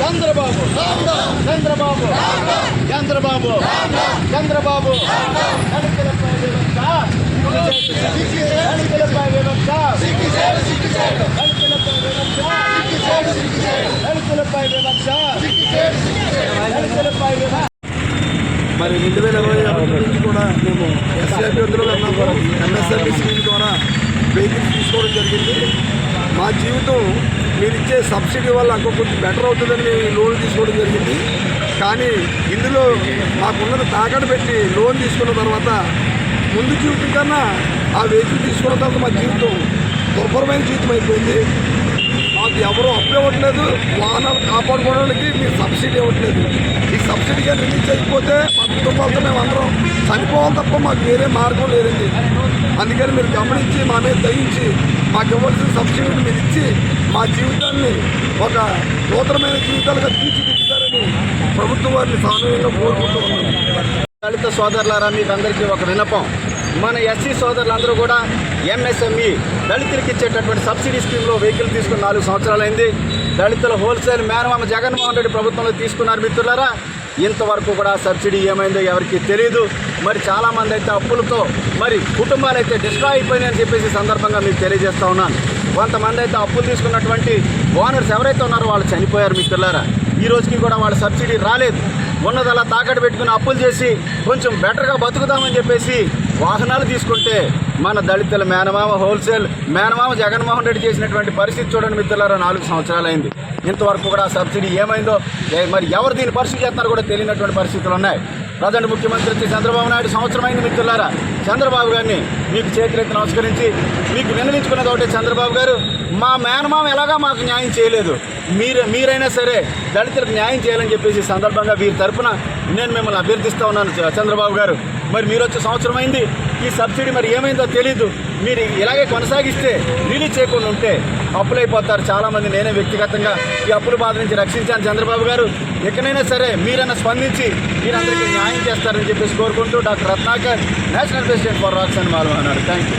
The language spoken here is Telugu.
చంద్రబాబు చంద్రబాబు చంద్రబాబు చంద్రబాబు దళితులపై వివక్ష దళితులపై వివక్ష మరి రెండు వేల ఇరవై ఒకటి నుంచి కూడా మేము ఎస్సీ అభ్యర్థులు అన్నాము స్కీమ్ ద్వారా వెహికల్స్ తీసుకోవడం జరిగింది. మా జీవితం మీరు ఇచ్చే సబ్సిడీ వల్ల కొంచెం బెటర్ అవుతుందని మేము లోన్ తీసుకోవడం జరిగింది. కానీ ఇందులో మాకున్నది తాకట్టు పెట్టి లోన్ తీసుకున్న తర్వాత ముందు జీవితం కన్నా ఆ వెహికల్ తీసుకున్న తర్వాత మా జీవితం దుర్భరమైన జీవితం అయిపోయింది. ఎవరు అప్పు ఇవ్వట్లేదు వాహనాలు కాపాడుకోవడానికి మీకు సబ్సిడీ ఇవ్వట్లేదు. ఈ సబ్సిడీ కానీ రిలీజ్ అయిపోతే మా కుటుంబాలతో మేము అందరం చనిపోవాలి తప్ప మాకు వేరే మార్గం లేదండి. అందుకని మీరు గమనించి మా మీద దయించి మాకు ఇవ్వాల్సిన సబ్సిడీని మీరు ఇచ్చి మా జీవితాన్ని ఒక నూతనమైన జీవితాలుగా తీర్చిదిద్దుతారని ప్రభుత్వం వారిని సానుయంగా కోరుకుంటూ ఉన్నాం. దళిత సోదరులారా మీకు అందరికీ ఒక వినపం మన ఎస్సీ సోదరులందరూ కూడా ఎంఎస్ఎంఈ దళితులకు ఇచ్చేటటువంటి సబ్సిడీ స్కీమ్లో వెహికల్ తీసుకుని నాలుగు సంవత్సరాలైంది. దళితుల హోల్సేల్ మేనమామ జగన్మోహన్ రెడ్డి ప్రభుత్వంలో తీసుకున్నారు మిత్రులారా. ఇంతవరకు కూడా సబ్సిడీ ఏమైందో ఎవరికి తెలియదు మరి చాలామంది అయితే అప్పులతో మరి కుటుంబాలు అయితే డిస్ట్రాయ్ అయిపోయినాయని చెప్పేసి సందర్భంగా మీకు తెలియజేస్తా ఉన్నాను. కొంతమంది అయితే అప్పులు తీసుకున్నటువంటి ఓనర్స్ ఎవరైతే ఉన్నారో వాళ్ళు చనిపోయారు మిత్రులారా. ఈ రోజుకి కూడా వాళ్ళ సబ్సిడీ రాలేదు. ఉన్నదలా తాకట్టు పెట్టుకుని అప్పులు చేసి కొంచెం బెటర్గా బతుకుదామని చెప్పేసి వాహనాలు తీసుకుంటే మన దళితుల మేనమామ హోల్సేల్ మేనమామ జగన్మోహన్ రెడ్డి చేసినటువంటి పరిస్థితి చూడండి మిత్రులారా నాలుగు సంవత్సరాలైంది. ఇంతవరకు కూడా సబ్సిడీ ఏమైందో మరి ఎవరు దీన్ని పరిస్థితి చేస్తున్నారో కూడా తెలియనటువంటి పరిస్థితులు ఉన్నాయి. ప్రజెంట్ ముఖ్యమంత్రి వచ్చి చంద్రబాబు నాయుడు సంవత్సరమైంది మిత్రులారా. చంద్రబాబు గారిని మీకు చేతులెత్తి నమస్కరించి మీకు విన్నవించుకున్నది ఒకటే చంద్రబాబు గారు మా మేనమామ ఎలాగా మాకు న్యాయం చేయలేదు. మీరు మీరైనా సరే దళితులకు న్యాయం చేయాలని చెప్పేసి సందర్భంగా వీరి తరఫున నేను మిమ్మల్ని అభ్యర్థిస్తూ ఉన్నాను చంద్రబాబు గారు. మరి మీరు వచ్చే సంవత్సరం అయింది ఈ సబ్సిడీ మరి ఏమైందో తెలియదు మీరు ఇలాగే కొనసాగిస్తే రిలీజ్ చేయకుండా ఉంటే అప్పులైపోతారు చాలామంది. నేనే వ్యక్తిగతంగా ఈ అప్పుల బాధ నుంచి రక్షించాను చంద్రబాబు గారు. ఎక్కడైనా సరే మీరైనా స్పందించి మీరందరికీ న్యాయం చేస్తారని చెప్పేసి కోరుకుంటూ doctor Ratnakar national president for rocks అని మాల్వా అన్నారు థ్యాంక్ యూ